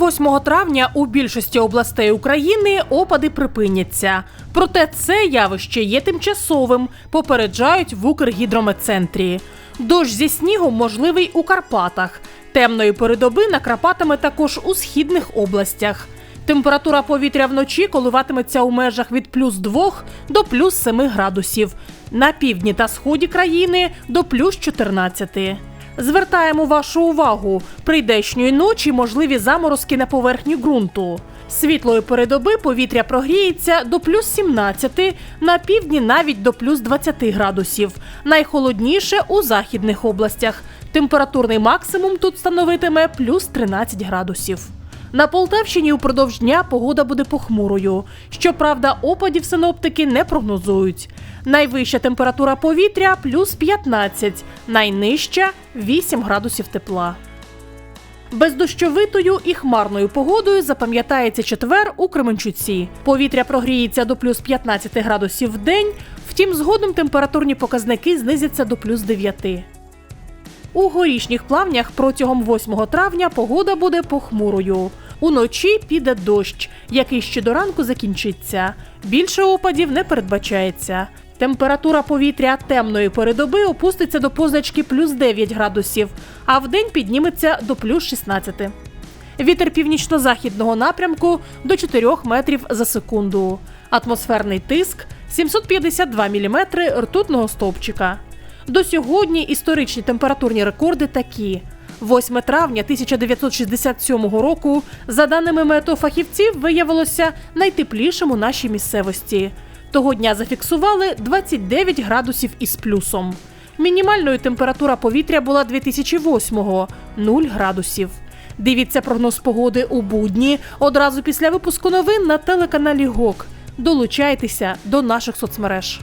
8 травня у більшості областей України опади припиняться. Проте це явище є тимчасовим, попереджають в Укргідрометцентрі. Дощ зі снігом можливий у Карпатах. Темної передоби накрапатиме також у східних областях. Температура повітря вночі коливатиметься у межах від плюс 2 до плюс 7 градусів. На півдні та сході країни до плюс 14. Звертаємо вашу увагу: прийдешньої ночі можливі заморозки на поверхні ґрунту. Світлої передоби повітря прогріється до плюс 17, на півдні навіть до плюс 20 градусів. Найхолодніше у західних областях. Температурний максимум тут становитиме плюс 13 градусів. На Полтавщині упродовж дня погода буде похмурою. Щоправда, опадів синоптики не прогнозують. Найвища температура повітря плюс 15, найнижча 8 градусів тепла. Бездощовитою і хмарною погодою запам'ятається четвер у Кременчуці. Повітря прогріється до плюс 15 градусів в день, втім, згодом температурні показники знизяться до плюс 9. У горішніх плавнях протягом 8 травня погода буде похмурою. Уночі піде дощ, який ще до ранку закінчиться. Більше опадів не передбачається. Температура повітря темної передоби опуститься до позначки плюс 9 градусів, а вдень підніметься до плюс 16. Вітер північно-західного напрямку до 4 метрів за секунду. Атмосферний тиск 752 мм ртутного стовпчика. До сьогодні історичні температурні рекорди такі. 8 травня 1967 року, за даними метеофахівців, виявилося найтеплішим у нашій місцевості. Того дня зафіксували 29 градусів із плюсом. Мінімальною температура повітря була 2008-го – 0 градусів. Дивіться прогноз погоди у будні одразу після випуску новин на телеканалі ГОК. Долучайтеся до наших соцмереж.